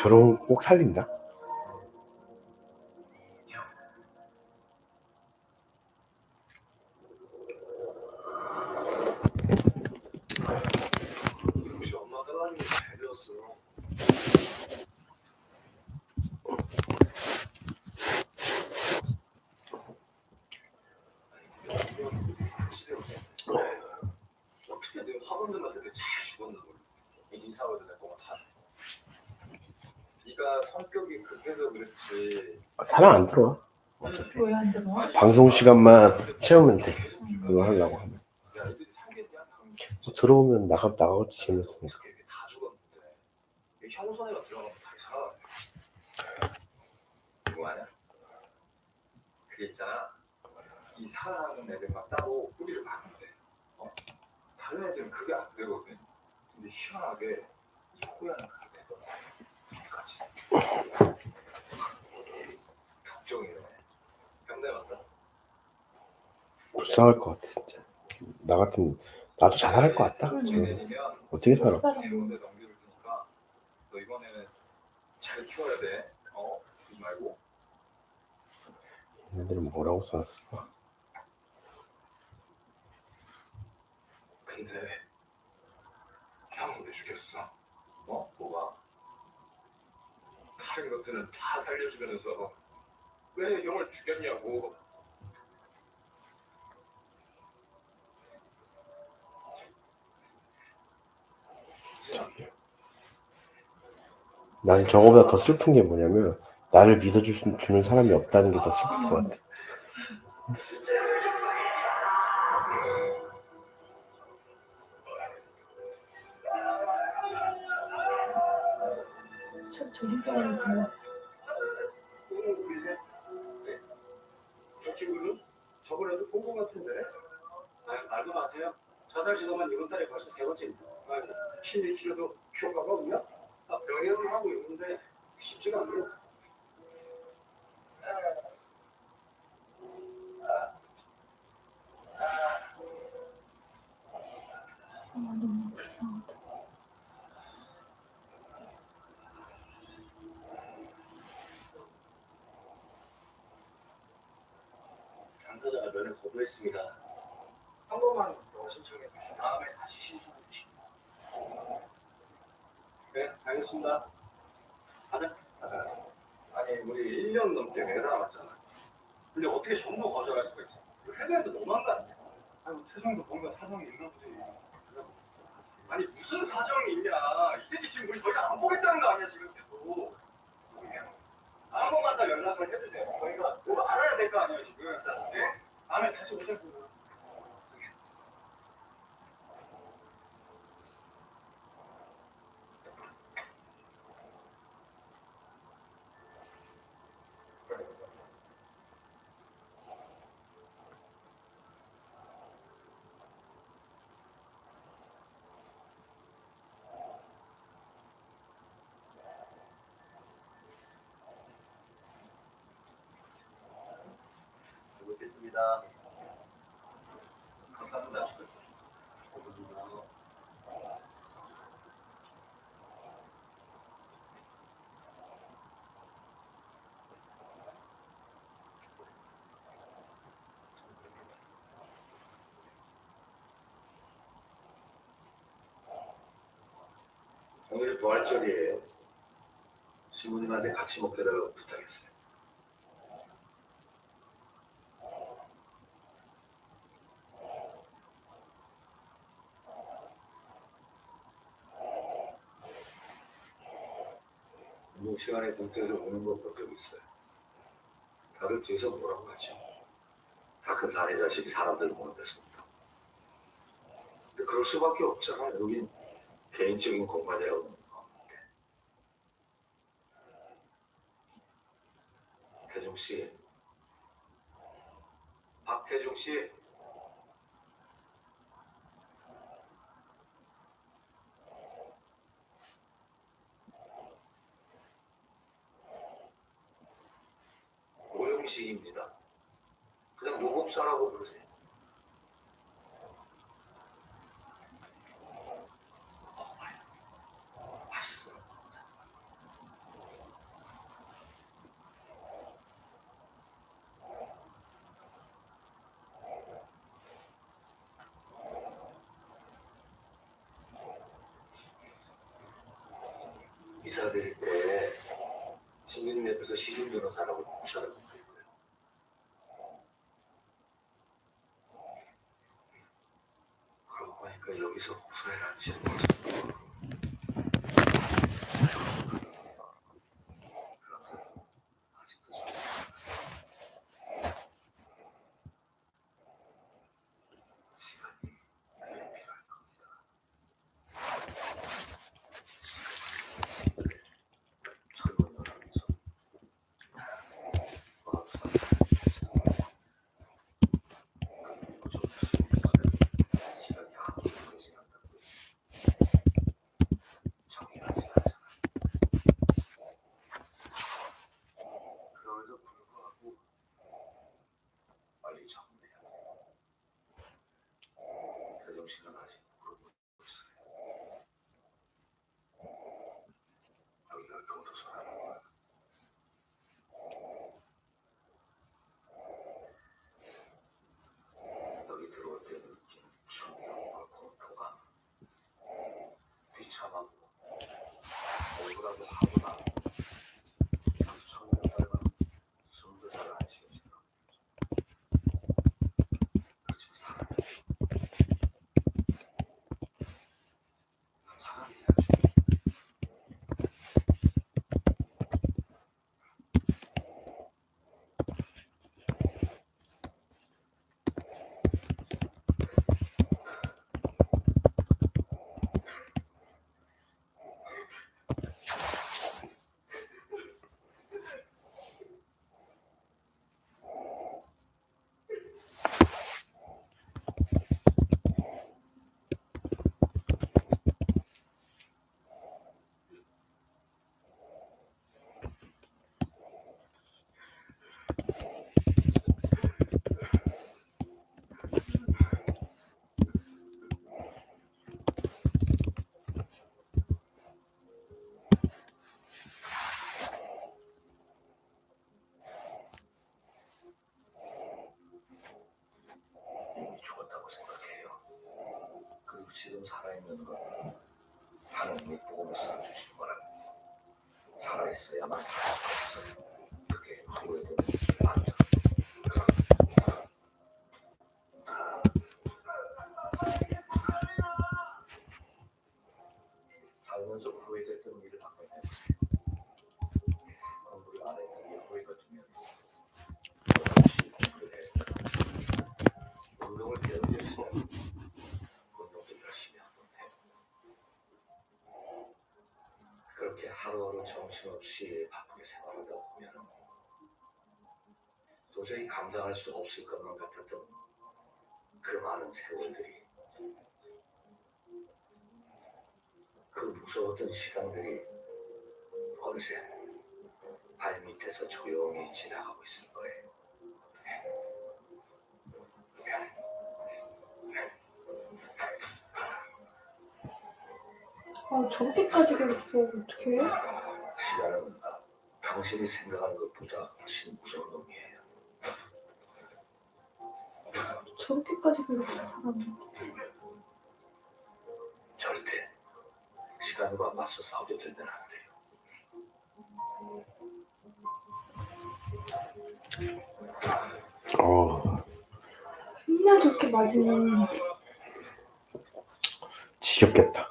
저런 거꼭 살린다. 역시 엄마가 하는 게잘 배웠어. 어떻게 내가 학원들만 이렇게 잘 죽었나 모르. 이사회도 내 거가 다 죽어. 네가 성격이 급해서 그랬지. 사람 안 들어와. 왜안 들어? 방송 시간만 채우면 돼. 그거 하려고 하면. 야, 애들이 살겠냐? 뭐 들어오면 나가 나가겠지 재밌으니까. 어떻게 이렇게 다 죽었는데 이 형선이가 들어가면 다시 살아. 그거 아니야? 그게 있잖아. 이 살아가는 애들 막 따로 뿌리를 박는데 어? 다른 애들은 그게 안 되거든. 근데 희한하게 이 호야는 그게 불쌍할 것 같아 진짜. 나 같으면 나도 자살할 것 같다. 어떻게 살아? 새로운 데 넘겨줄 테니까 너 이번에는 잘 키워야 돼. 어? 그러지 말고. 얘네들은 뭐라고 써놨을까? 근데 왜 죽였어? 어? 뭐가? 다른 것들은 다 살려주면서 왜 형을 죽였냐고. 난 저거보다 더 슬픈 게 뭐냐면 나를 믿어줄 수- 주는 사람이 없다는 게 더 슬플 것 같아. 불러. 저 친구는 저번에도 본것 같은데. 아, 말도 마세요. 자살 시도만 이번 달에 벌써 세 번째입니다. 아니, 힘이 키워도 효과가 없냐? 아, 병행을 하고 있는데 쉽지가 않네. 아, 너무 불쌍하다. 당사자가 면을 거부했습니다. 한 번만 더 신청해 주신 다음에 다시 신청해 주시면. 네, 알겠습니다. 가자. 아니, 우리 1년 넘게 매달 남았잖아. 근데 어떻게 전부 거절할 수가 있어? 해외도 너무한 거 아니야? 아니, 태정도 뭔가 사정이 있나 보지. 아니, 무슨 사정이 있냐. 이 새끼 지금 우리 더 이상 안 보겠다는 거 아니야, 지금 계속. 아무거나 연락을 해주세요. 저희가 뭐 알아야 될 거 아니에요, 지금. 네? 다음에 다시 오자고요. 잘 먹겠습니다. 감사합니다. 고맙습니다. 오늘 부활절이에요. 시부님한테 같이 먹기로 부탁했어요. 운동 시간에 동태에서 오는 거본적 있어요. 다들 뒤에서 뭐라고 하죠. 다큰 사내 자식이 사람들 보는 데서부터. 그럴 수밖에 없잖아. 여긴 개인적인 공간이라고. 태종 씨. 박태종 씨. 오용식입니다. 그냥 노법사라고 부르세요. 이사 드릴 때 신규님 옆에서 시중 변호사라고 이사를 정신없이 바쁘게 생활하다 보면 도저히 감당할 수 없을 것만 같았던 그 많은 세월들이 그 무서웠던 시간들이 어느새 발밑에서 조용히 지나가고 있을 거예요. 아 저렇게까지 괴롭혀 어떡해? 시간은 당신이 생각하는 것보다 훨씬 무서운 놈이에요. 저렇게까지 괴롭혀 사람을 절대 시간과 맞서 싸우게 되면 안 돼요. 어, 맨날 저렇게 맞으면 지겹겠다.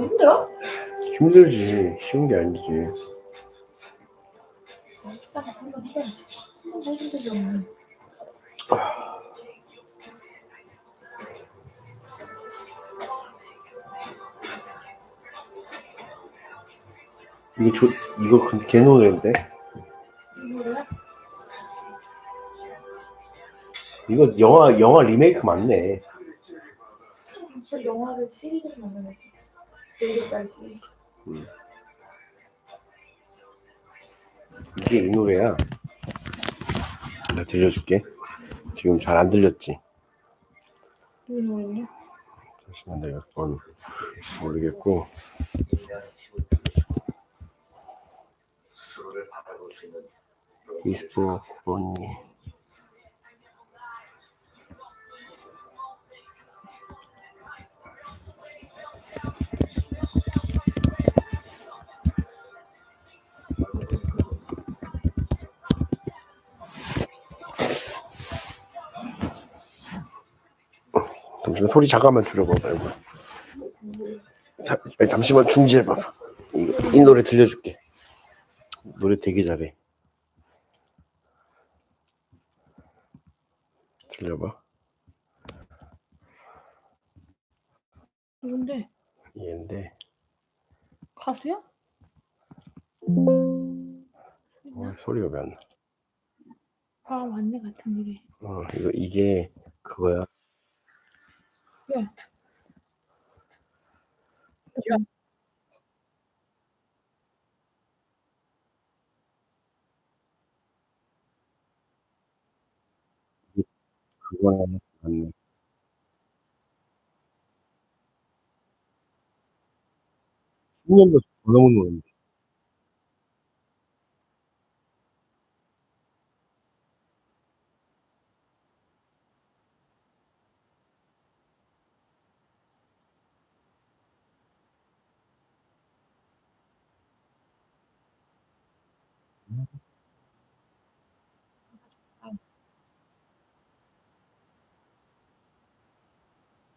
힘들어? 힘들지. 쉬운 게 아니지. 한번 한번 해본 적이 없네 이거 근데 개 노래인데? 이 노래야? 이거 영화, 영화 리메이크 맞네. 저 영화를 시리즈로 만들었지 시리즈 이게 이 노래야. 내가 들려줄게. 지금 잘 안 들렸지? 이 노래냐? 잠시만 내가 그건 모르겠고. 이스포 언니. 잠시만 소리 잠깐만 줄여봐 말고. 자, 아니, 잠시만 중지해봐. 이, 이 노래 들려줄게. 노래 되게 잘해. 들려봐. 누군데? 얘인데 가수야? 어, 소리가 왜 안 나? 아 왔네 같은 노래. 어, 이거 이게 그거야. 왜? 그거네. 맞네. 십년도더 넘은 노래인데.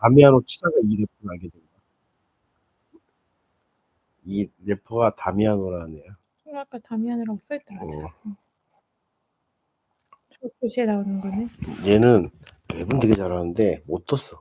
다미아노 치다가 이 래퍼를 알게 된 거야. 이 래퍼가 다미아노라는 애야. 아까 다미안이라고 써있더라. 어. 저 교시에 나오는 거네. 얘는 랩은 되게 잘하는데 못 떴어.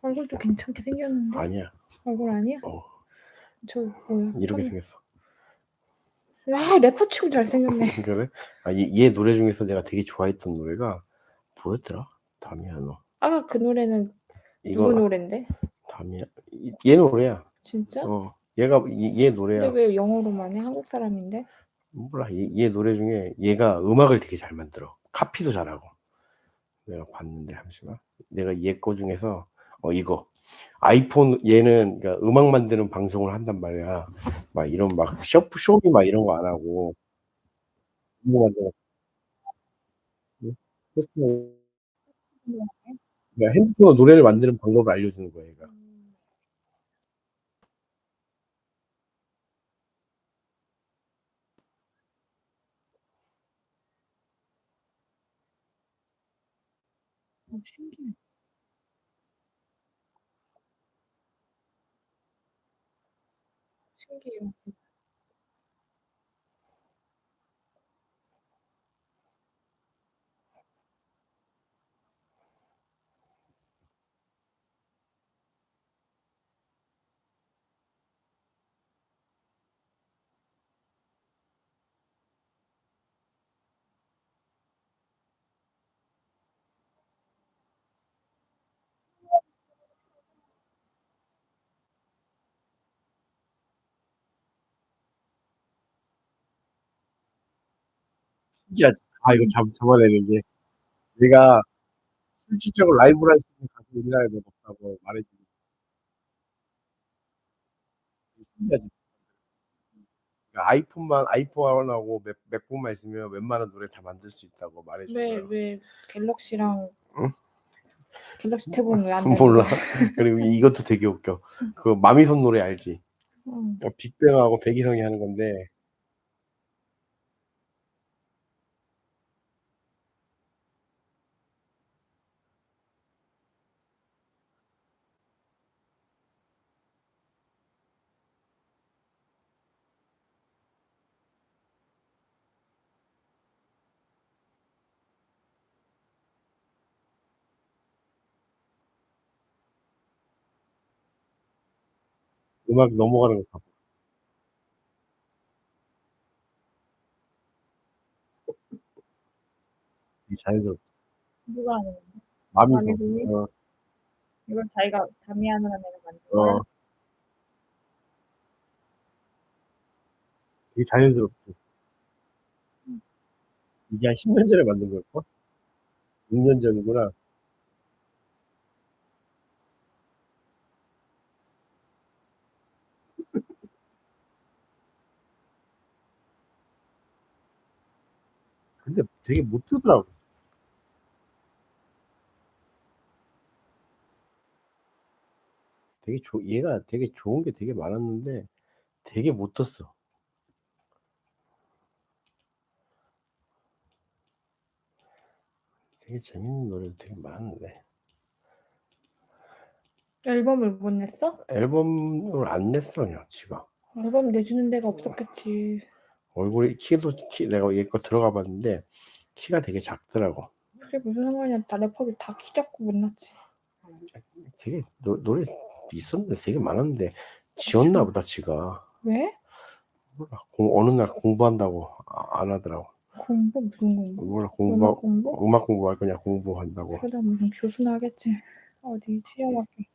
얼굴도 괜찮게 생겼는데 아니야. 얼굴 아니야? 어, 저 뭐야? 이렇게 어. 생겼어. 아 래퍼 치고 잘생겼네. 그래? 아, 얘, 얘 노래 중에서 내가 되게 좋아했던 노래가 뭐였더라? 다미아노. 아까 그 노래는 이거 누구 노래인데? 이- 얘 노래야. 진짜? 어, 얘가 이- 얘 노래야. 왜 영어로만 해? 한국 사람인데? 몰라. 얘, 얘 노래 중에 얘가 음악을 되게 잘 만들어. 카피도 잘하고. 내가 봤는데 잠시만. 내가 얘 거 중에서 어 이거 아이폰 얘는 그러니까 음악 만드는 방송을 한단 말이야. 막 이런 막 쇼, 쇼미 막 이런 거 안 하고 음악 만드는 응? 핸드폰 그러니까 핸드폰으로 노래를 만드는 방법을 알려주는 거야 얘가. 어, 신기해. 신기해. 신기하지. 아 이거 잡, 잡아내는 게 내가 실질적으로 라이브를 할 수 있는 가수 우리나라에 뭐 없다고 말해주는 게 신기하지. 그러니까 아이폰만 아이폰하고 맥, 맥북만 있으면 웬만한 노래 다 만들 수 있다고 말해주는 왜. 왜 갤럭시랑 응? 갤럭시 탭은 왜안 돼? 몰라. 그리고 이것도 되게 웃겨. 그 마미손 노래 알지? 응. 어, 빅뱅하고 백이성이 하는 건데 음악 넘어가는 거 봐. 되게 자연스럽지. 누가 하는? 마미손. 마미손이? 어, 이걸 자기가 다미안이라는 애가 만든 거야? 어. 되게 자연스럽지. 이게 한 10년 전에 만든 걸까? 6년 전이구나. 근데 되게 못 뜨더라고. 되게 좋 얘가 되게 좋은 게 되게 많았는데 되게 못 떴어. 되게 재밌는 노래도 되게 많았는데 앨범을 못 냈어? 앨범을 안 냈어 그냥 지가. 앨범 내주는 데가 없었겠지. 얼굴이 키도 키 내가 얘 거 들어가 봤는데 키가 되게 작더라고. 그게 무슨 상관이야. 다 래퍼들 다 키 작고 못났지. 되게 노, 노래 있었는데 되게 많았는데 지웠나 보다 지가. 왜? 몰라. 공, 어느 날 공부한다고 아- 안 하더라고. 공부 무슨 공부? 몰라 음악 공부 공부? 음악 공부할 거냐 공부한다고. 그러다 무슨 교수나 하겠지. 어디 시험학기.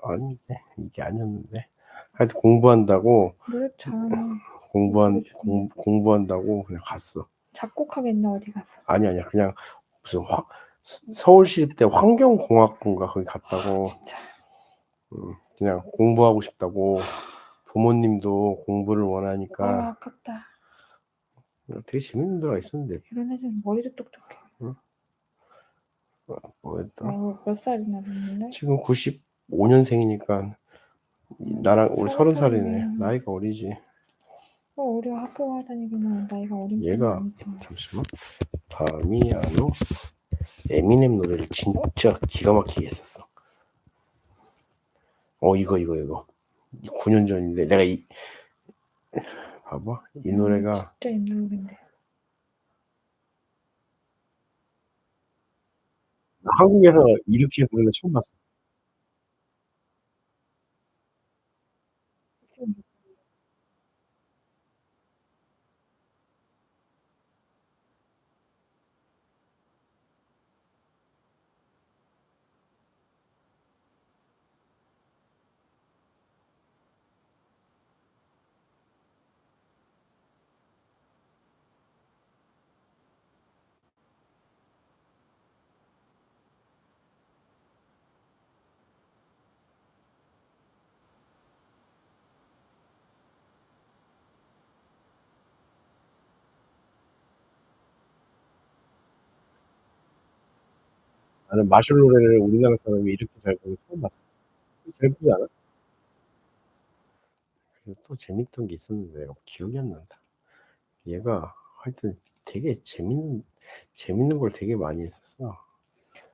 아닌데 이게 아니었는데. 하여튼 공부한다고 노래 잘하네. 공부한 공, 공부한다고 그냥 갔어. 작곡하겠네 어디 가서. 아니 아니야 그냥 무슨 화, 서울시립대 환경공학부인가 거기 갔다고. 진짜. 음, 그냥 공부하고 싶다고 부모님도 공부를 아 원하니까 아깝다. 되게 재밌는 노래가 있었는데 이런 애들은 머리도 똑똑해. 뭐였더라 어, 몇 살이나 됐는데? 지금 95년생이니까 나랑 우리 서른 30살이네 살이네. 나이가 어리지 어, 학교 다니기는 나이가 어린 얘가-. 잠시만. 다미아노 에미넴 노래를 진짜 기가 막히게 했었어. 어 이거 이거 이거. 9년 전인데 내가 이 봐봐. 이 노래가 진짜 옛날 노래인데. 한국에서 이렇게 부르는 거 처음 봤어 나는 마셜 노래를 우리나라 사람이 이렇게 잘 부르는 거 처음 봤어. 잘 부르지 않아? 그리고 또 재밌던 게 있었는데 기억이 안 난다. 얘가 하여튼 되게 재밌는 재밌는 걸 되게 많이 했었어.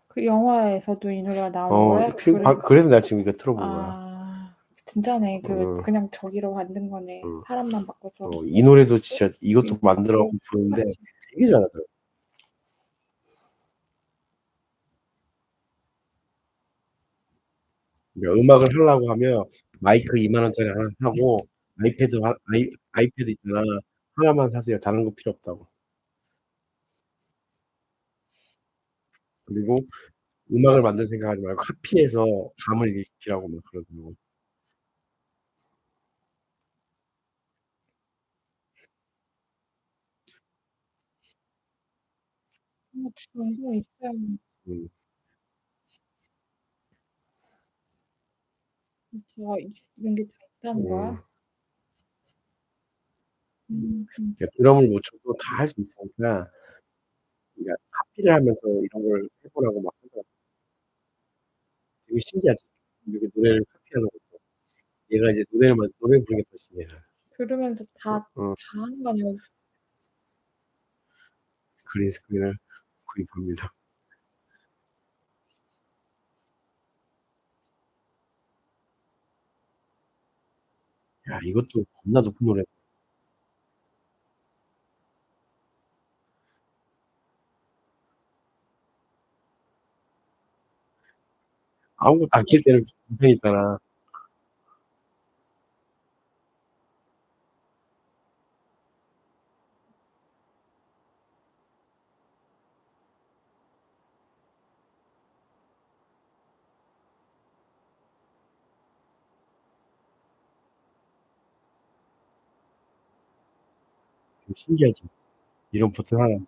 그 영화에서도 이 노래가 나오는 거야? 어, 그, 그래- 바- 그래서 내가 지금 이거 틀어본 거야. 아, 진짜네. 그 음. 그냥 저기로 만든 거네. 음. 사람만 바꿔서. 어, 이 노래도 진짜 이것도 만들어 부르는데 같이. 되게 잘하더라고. 그러니까 음악을 하려고 하면 마이크 2만 원짜리 하나 사고 아이패드 하- 아이 아이패드 있잖아 하나만 사세요. 다른 거 필요 없다고. 그리고 음악을 만들 생각하지 말고 카피해서 감을 익히라고 막 그러더라고. 뭐 정도 있어야 음. 제가 이런 게 다 있다는 거야. 음. 음, 음. 그러니까 드럼을 못 쳐도 다 할 수 있으니까 그러니까 카피를 하면서 이런 걸 해 보라고 막 하더라고. 되게 신기하지. 이렇게 노래를 카피하는 것도. 얘가 이제 노래를 만 노래 부르는 게 더 신기해. 들으면서 다, 어. 다 하는 거 아니야. 그린 스크린을 구입합니다. 야, 이것도 겁나 높은 노래. 아무것도 안킬 때는 있잖아. 신기하지. 이런 버튼 하나.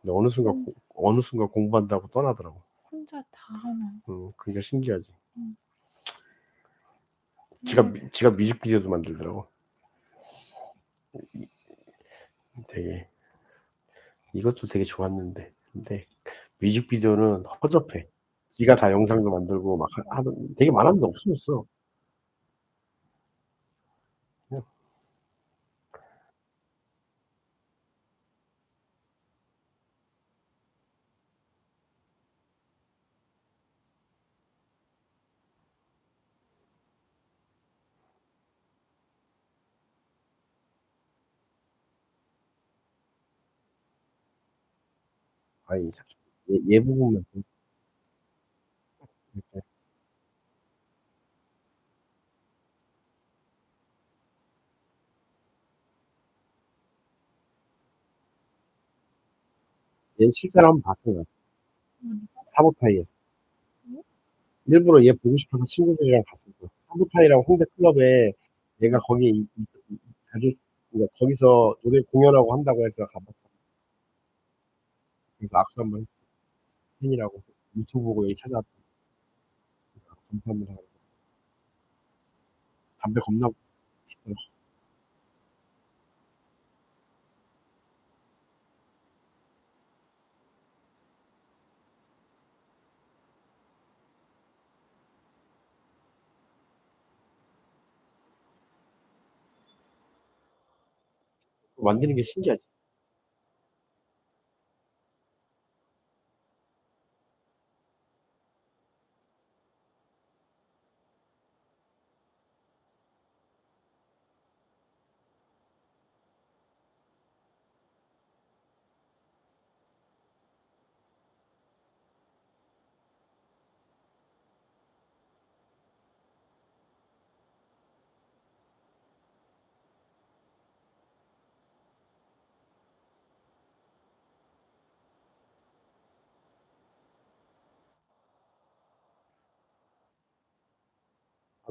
근데 어느 순간 고 어느 순간 공부한다고 떠나더라고. 혼자 다 하나. 음, 그러니까 신기하지. 지가 미- 지가 뮤직비디오도 만들더라고. 이- 되게 이것도 되게 좋았는데 근데 뮤직비디오는 허접해. 지가 다 영상도 만들고 막 하- 하던 되게 많았는데 없어졌어. 아니 참 얘, 얘 부분만 좀 이렇게 얘 실제로 한번 봤어요. 음. 사보타이에서. 응? 일부러 얘 보고 싶어서 친구들이랑 갔었어. 사보타이랑 홍대 클럽에 얘가 거기에 이- 이- 이- 자주 그러니까 거기서 노래 공연하고 한다고 해서 가 봤어. 그래서 악수 한번 했지. 팬이라고 유튜브 보고 여기 찾아왔다. 감사합니다. 담배 겁나 피더라. 만드는 게 신기하지.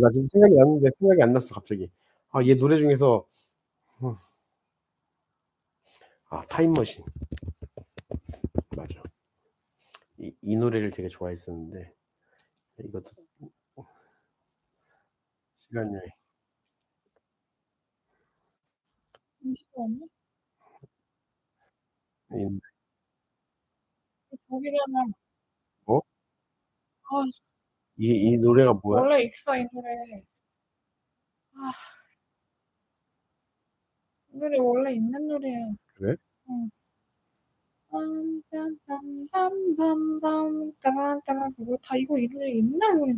나 지금 생각이 났는데 생각이 안 났어 갑자기. 아, 얘 노래 중에서 음. 아, 타임머신. 맞아. 이, 이 노래를 되게 좋아했었는데 이것도 시간 여행. 잠시만요. 이- 저기잖아. 뭐? 아, 이, 이 노래가 뭐야? 원래 있어 이 노래. 아, 이 노래 원래 있는 노래야. 그래? 응. 빰빰빰빰빰빰 따라따라 그거 다 이거 이 노래 있나 노래.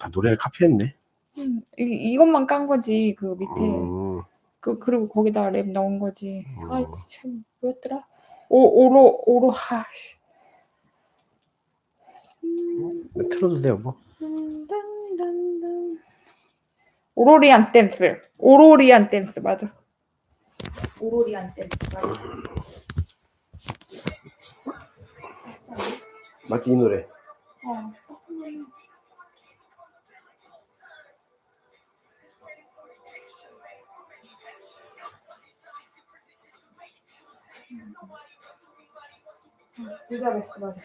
다 노래를 카피했네. 응. 이 이것만 깐 거지 그 밑에. 음, 그 그리고 거기다 랩 넣은 거지. 아, 음. 참 뭐였더라? 오 오로 오로 하. 음, 틀어도 돼요 뭐. 오로리안 댄스. 오로리안 댄스 맞아. 오로리안 댄스 맞아. 맞지 이 노래. 어. 그 잘했어 맞아.